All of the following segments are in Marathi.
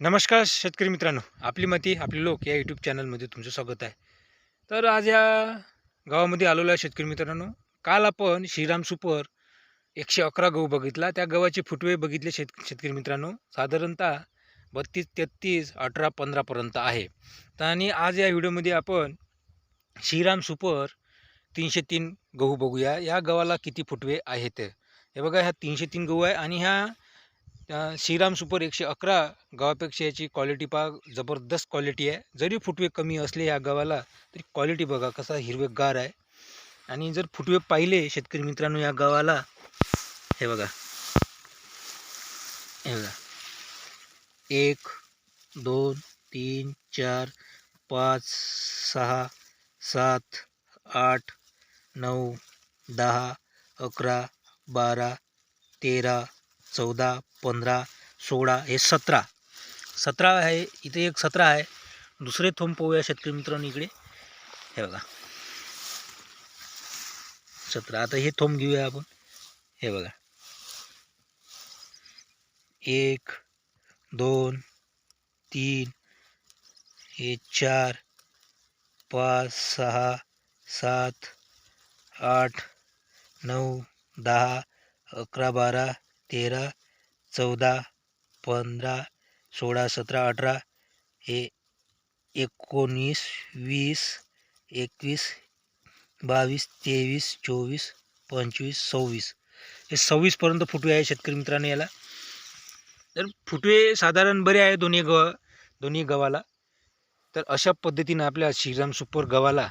नमस्कार शेतकरी मित्रांनो आपली माती आपले लोक या यूट्यूब चॅनलमध्ये तुमचं स्वागत आहे. तर आज या गावामध्ये आलेलो आहे शेतकरी मित्रांनो. काल आपण श्रीराम सुपर एकशे अकरा गहू बघितला. त्या गव्हाचे फुटवे बघितले शेत शेतकरी मित्रांनो. साधारणतः बत्तीस तेहत्तीस अठरा पंधरापर्यंत आहे. तर आणि आज या व्हिडिओमध्ये आपण श्रीराम सुपर तीनशे तीन गहू बघूया. या गव्हाला किती फुटवे आहेत? हे बघा ह्या तीनशे तीन गहू आहे आणि ह्या श्रीराम सुपर एकशे अकरा गावापेक्षा याची क्वालिटी पहा जबरदस्त क्वालिटी आहे. जरी फुटवे कमी असले या गावाला तरी क्वालिटी बघा कसा हिरवेगार आहे. आणि जर फुटवे पाहिले शेतकरी मित्रांनो या गावाला हे बघा. हे बघा. एक दोन तीन चार पाच सहा सात आठ नऊ दहा अकरा बारा तेरा चौदा पंधरा सोळा हे सतरा. सतरा आहे इथे एक सतरा आहे. दुसरे थोंब पाहूया शेतकरी मित्रांनो इकडे. हे बघा. सतरा. आता हे थोंब घेऊया आपण. हे बघा. एक दोन तीन हे चार पाच सहा सात आठ नऊ दहा अकरा बारा तेरा चौदा पंधरा सोळा सतरा अठरा हे एकोणीस वीस एकवीस बावीस तेवीस चोवीस पंचवीस सव्वीस. हे सव्वीसपर्यंत फुटवे आहे शेतकरी मित्रांनो याला. तर फुटवे साधारण बरे आहे दोन्ही गव दोन्ही गव्हाला तर अशा पद्धतीनं आपल्या श्रीराम सुपर गव्हाला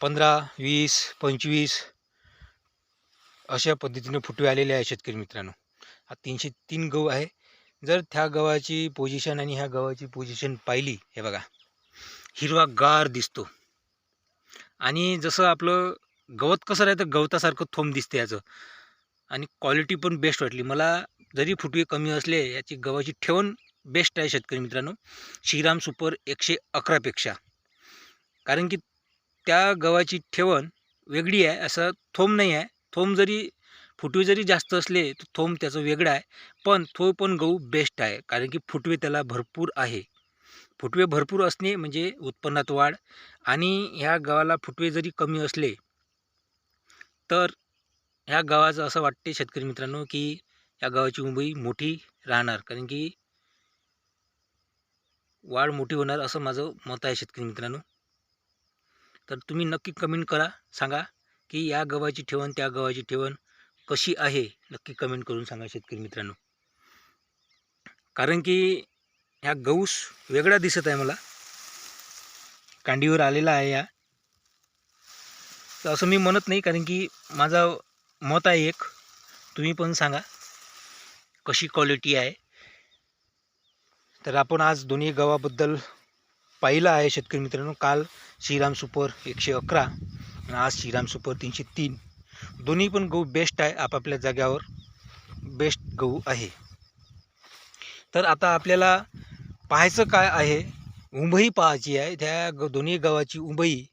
पंधरा वीस पंचवीस अशा पद्धतीने फुटवे आलेले आहे शेतकरी मित्रांनो. हा तीनशे तीन गहू आहे. जर त्या गव्हाची पोझिशन आणि ह्या गव्हाची पोझिशन पाहिली हे बघा हिरवा गार दिसतो. आणि जसं आपलं गवत कसं राहतं गवतासारखं थोंब दिसते याचं. आणि क्वालिटी पण बेस्ट वाटली. मला जरी फुटवे कमी असले याची गव्हाची ठेवण बेस्ट आहे शेतकरी मित्रांनो. श्रीराम सुपर एकशे अकरापेक्षा कारण की त्या गव्हाची ठेवण वेगळी आहे असं थोंब नाही आहे. थोंब जरी फुटवे जरी जास्त असले तर थोंब त्याचं वेगळं आहे. पण तो पण गहू बेस्ट आहे कारण की फुटवे त्याला भरपूर आहे. फुटवे भरपूर असणे म्हणजे उत्पन्नात वाढ. आणि ह्या गव्हाला फुटवे जरी कमी असले तर ह्या गावाचं असं वाटते शेतकरी मित्रांनो की या गावाची मुंबई मोठी राहणार. कारण की वाढ मोठी होणार असं माझं मत आहे शेतकरी मित्रांनो. तर तुम्ही नक्की कमेंट करा सांगा की या गव्हाची ठेवण त्या गव्हाची ठेवण कशी आहे? नक्की कमेंट करून सांगा शेतकरी मित्रांनो. कारण की ह्या गऊस वेगळा दिसत आहे मला. कांडीवर आलेला आहे या तर असं मी म्हणत नाही कारण की माझा मत आहे एक. तुम्ही पण सांगा कशी क्वालिटी आहे. तर आपण आज दोन्ही गव्हाबद्दल पाहिलं आहे शेतकरी मित्रांनो. काल श्रीराम सुपर एकशे अकरा आणि आज श्रीराम सुपर तीनशे तीन. दोन्ही पण गहू बेस्ट आहे आपापल्या जाग्यावर बेस्ट गहू आहे. तर आता आपल्याला पाहायचं काय आहे? उंबई पाहायची आहे. त्या ग दोन्ही गावाची उंबई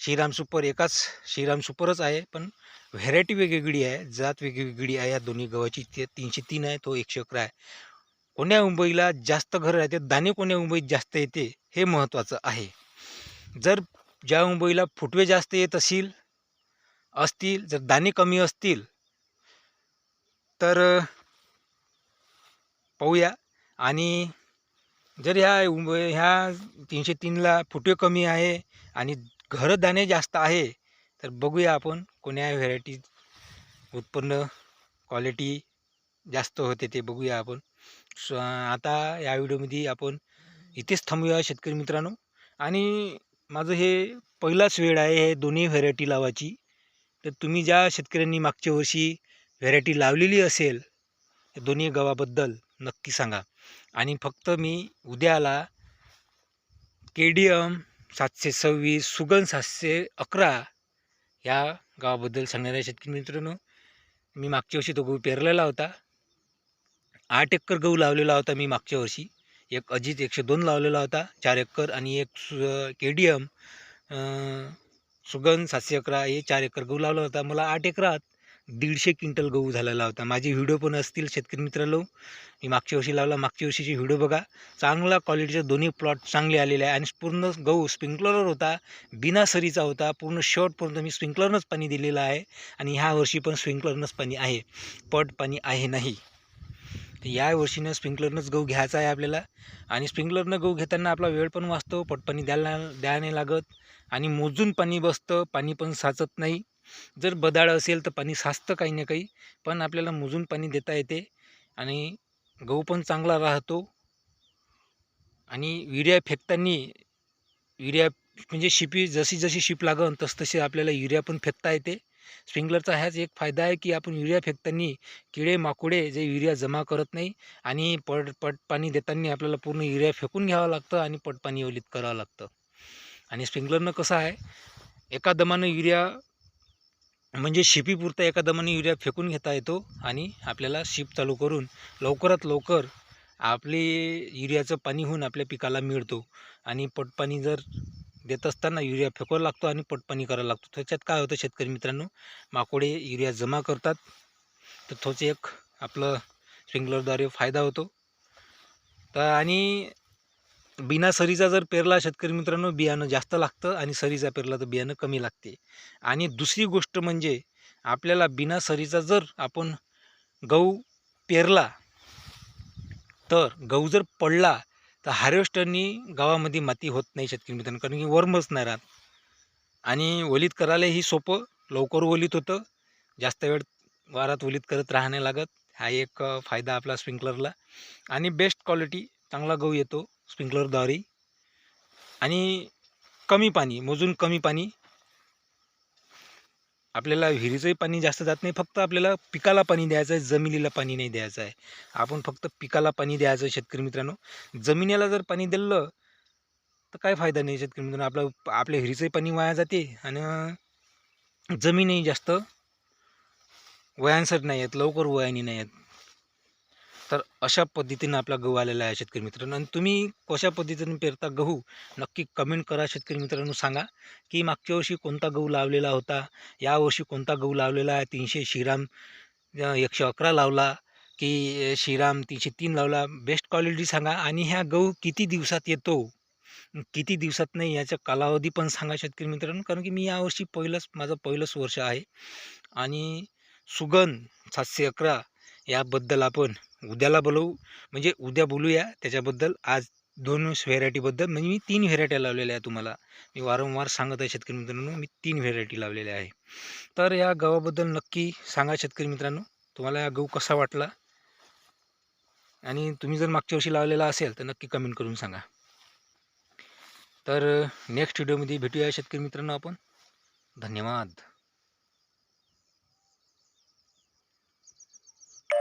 श्रीराम सुपर एकाच श्रीराम सुपरच आहे पण व्हेरायटी वेगवेगळी आहे. जात वेगवेगळी आहे या दोन्ही गव्हाची ते तीनशे तीन आहे तो एकशे अकरा आहे. कोण्या मुंबईला जास्त घर राहते दाणे कोण्या मुंबईत जास्त येते हे महत्त्वाचं आहे. जर ज्या मुंबईला फुटवे जास्त येत असेल असतील जर दाणे कमी असतील तर पाहूया. आणि जर ह्या ह्या तीनशे तीनला फुटवे कमी आहे आणि घरं दाणे जास्त आहे तर बघूया आपण कोण्या व्हेरायटी उत्पन्न क्वालिटी जास्त होते ते बघूया आपण. स आता या व्हिडिओमध्ये आपण इथेच थांबूया शेतकरी मित्रांनो. आणि माझं हे पहिलाच वेळ आहे हे दोन्ही व्हेरायटी लावायची. तर तुम्ही ज्या शेतकऱ्यांनी मागच्या वर्षी व्हेरायटी लावलेली असेल दोन्ही गव्हाबद्दल नक्की सांगा. आणि फक्त मी उद्याला के डी एम सातशे सव्वीस सुगन सातशे अकरा या गावाबद्दल सांगणाऱ्या शेतकरी मित्रांनो मी मागच्या वर्षी तो गहू पेरलेला होता. आठ एकर गहू लावलेला होता मी मागच्या वर्षी. एक अजित एकशे दोन लावलेला होता चार एकर आणि एक सु के डी एम सुगन सातशे अकरा हे चार एकर गहू लावला होता. मला आठ एकरात दीडशे क्विंटल गहू झालेला होता. माझे व्हिडिओ पण असतील शेतकरी मित्रांनो. मी मागच्या वर्षी लावला. मागच्या वर्षीचे व्हिडिओ बघा. चांगला क्वालिटीचे दोन्ही प्लॉट चांगले आलेले आहे. आणि पूर्ण गहू स्प्रिंकलरवर होता. बिना सरीचा होता. पूर्ण शॉर्टपर्यंत मी स्प्रिंकलरनंच पाणी दिलेलं आहे. आणि ह्या वर्षी पण स्प्रिंकलरनंच पाणी आहे. पट पाणी आहे नाही. या वर्षीनं स्प्रिंकलरनंच गहू घ्यायचा आहे आपल्याला. आणि स्प्रिंकलरनं गहू घेताना आपला वेळ पण वाचतो. पटपाणी द्यायला द्यायला नाही लागत. आणि मोजून पाणी बसतं पाणी पण साचत नाही. जर बदाळ असेल तर पाणी साचतं काही ना काही पण आपल्याला मोजून पाणी देता येते आणि गहू पण चांगला राहतो. आणि युरिया फेकताना युरिया म्हणजे शिपी जशी जशी शिप लागन तस तसे आपल्याला युरिया पण फेकता येते. स्प्रिंकलरचा ह्याच एक फायदा आहे की आपण युरिया फेकताना किडे माकुडे जे युरिया जमा करत नाही आणि पट पट पाणी देताना आपल्याला पूर्ण युरिया फेकून घ्यावं लागतं आणि पट पाणी ओलीत करावं लागतं. आणि स्प्रिंकलरनं कसं आहे एका दमानं युरिया म्हणजे शिपीपुरता एका दमाने युरिया फेकून घेता येतो आणि आपल्याला शिप चालू करून लवकरात लवकर आपले युरियाचं पाणी होऊन आपल्या पिकाला मिळतो. आणि पटपाणी जर देत असताना युरिया फेकवायला लागतो आणि पटपाणी करावं लागतो. त्याच्यात काय होतं शेतकरी मित्रांनो माकोडे युरिया जमा करतात. तर तोच एक आपलं स्प्रिंकलरद्वारे फायदा होतो. तर आणि बिना सरीचा जर पेरला शेतकरी मित्रांनो बियाणं जास्त लागतं आणि सरीचा पेरला तर बियाणं कमी लागते. आणि दुसरी गोष्ट म्हणजे आपल्याला बिना सरीचा जर आपण गहू पेरला तर गहू जर पडला तर हार्वेस्टरनी गावामध्ये माती होत नाही शेतकरी मित्रांनो कारण की वर्मच नाही राहत आणि ओलीत करायलाही सोपं लवकर ओलीत होतं. जास्त वेळ वारात ओलीत करत राहणे लागत. हा एक फायदा आपला स्प्रिंकलरला. आणि बेस्ट क्वालिटी चांगला गहू येतो. स्प्रिंकलरद्वारे आणि कमी पाणी मोजून कमी पाणी. आपल्याला विहिरीचंही पाणी जास्त जात नाही फक्त आपल्याला पिकाला पाणी द्यायचं आहे जमिनीला पाणी नाही द्यायचं आहे आपण फक्त पिकाला पाणी द्यायचं आहे शेतकरी मित्रांनो. जमिनीला जर पाणी दिलं तर काय फायदा नाही शेतकरी मित्रांनो. आपलं आपल्या विहिरीचंही पाणी वाया जाते आणि जमीनही जास्त वयांसर नाही आहेत लवकर वयानी नाही आहेत तर अशा पद्धतीनं आपला गहू आलेला आहे शेतकरी मित्रांनो. आणि तुम्ही कशा पद्धतीने पेरता गहू नक्की कमेंट करा शेतकरी मित्रांनो. सांगा की मागच्या वर्षी कोणता गहू लावलेला होता? यावर्षी कोणता गहू लावलेला आहे? तीनशे श्रीराम एकशे अकरा लावला की श्रीराम तीनशे तीन लावला? बेस्ट क्वालिटी सांगा. आणि ह्या गहू किती दिवसात येतो? किती दिवसात नाही याचा कालावधी पण सांगा शेतकरी मित्रांनो. कारण की मी यावर्षी पहिलंच माझं पहिलंच वर्ष आहे. आणि सुगंध सातशे अकरा याबद्दल आपण उद्याला बोलवू म्हणजे उद्या बोलूया. त्याच्याबद्दल आज दोन व्हेरायटीबद्दल म्हणजे मी तीन व्हेरायट्या लावलेल्या आहे तुम्हाला. मी वारंवार सांगत आहे शेतकरी मित्रांनो मी तीन व्हेरायटी लावलेल्या आहे. तर या गव्हाबद्दल नक्की सांगा शेतकरी मित्रांनो तुम्हाला हा गहू कसा वाटला? आणि तुम्ही जर मागच्या वर्षी लावलेला असेल तर नक्की कमेंट करून सांगा. तर नेक्स्ट व्हिडिओमध्ये भेटूया शेतकरी मित्रांनो आपण. धन्यवाद.